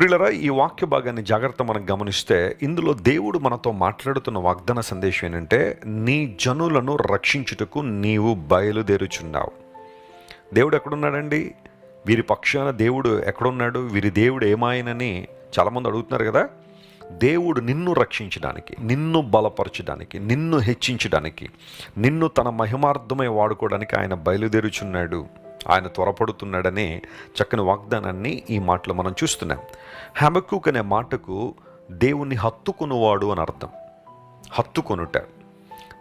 ప్రియులరా ఈ వాక్య భాగాన్ని జాగ్రత్త మనం గమనిస్తే ఇందులో దేవుడు మనతో మాట్లాడుతున్న వాగ్దాన సందేశం ఏంటంటే నీ జనులను రక్షించుటకు నీవు బయలుదేరుచున్నావు. దేవుడు ఎక్కడున్నాడండి? వీరి పక్షాన దేవుడు ఎక్కడున్నాడు? వీరి దేవుడు ఏమాయనని చాలామంది అడుగుతున్నారు కదా? దేవుడు నిన్ను రక్షించడానికి నిన్ను బలపరచడానికి నిన్ను హెచ్చించడానికి నిన్ను తన మహిమార్థమై వాడుకోవడానికి ఆయన బయలుదేరుచున్నాడు. ఆయన త్వరపడుతున్నాడనే చక్కని వాగ్దానాన్ని ఈ మాటలో మనం చూస్తున్నాం. హెమక్కుక్ అనే మాటకు దేవుణ్ణి హత్తుకునేవాడు అని అర్థం. హత్తుకొనుట.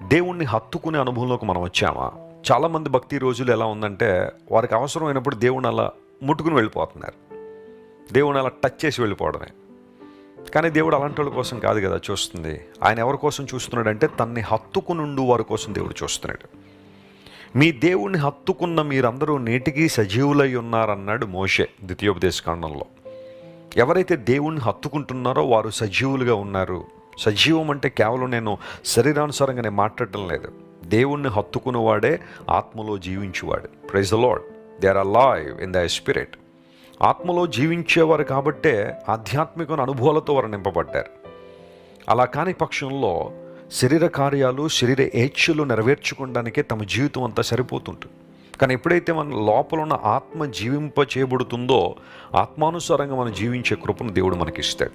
దేవుణ్ణి హత్తుకునే అనుభవంలోకి మనం వచ్చామా? చాలామంది భక్తి రోజులు ఎలా ఉందంటే వారికి అవసరమైనప్పుడు దేవుని అలా ముట్టుకుని వెళ్ళిపోతున్నారు. దేవుని అలా టచ్ చేసి వెళ్ళిపోవడమే. కానీ దేవుడు అలాంటి వాళ్ళ కోసం కాదు కదా చూస్తుంది. ఆయన ఎవరి కోసం చూస్తున్నాడంటే తన్ని హత్తుకునుండు వారి కోసం దేవుడు చూస్తున్నాడు. మీ దేవుణ్ణి హత్తుకున్న మీరందరూ నేటికి సజీవులై ఉన్నారన్నాడు మోషే ద్వితీయోపదేశ కాండంలో. ఎవరైతే దేవుణ్ణి హత్తుకుంటున్నారో వారు సజీవులుగా ఉన్నారు. సజీవం అంటే కేవలం నేను శరీరానుసారంగా నేను మాట్లాడటం లేదు. దేవుణ్ణి హత్తుకునేవాడే ఆత్మలో జీవించేవాడు. Praise the Lord they are alive in the spirit ఆత్మలో జీవించేవారు కాబట్టే ఆధ్యాత్మిక అనుభవాలతో వారు నింపబడ్డారు. అలా కాని పక్షంలో శరీర కార్యాలు శరీర ఏచ్ఛలు నెరవేర్చుకోవడానికే తమ జీవితం అంతా సరిపోతుంటుంది. కానీ ఎప్పుడైతే మన లోపల ఉన్న ఆత్మ జీవింప చేయబడుతుందో ఆత్మానుసారంగా మనం జీవించే కృపను దేవుడు మనకిస్తాడు.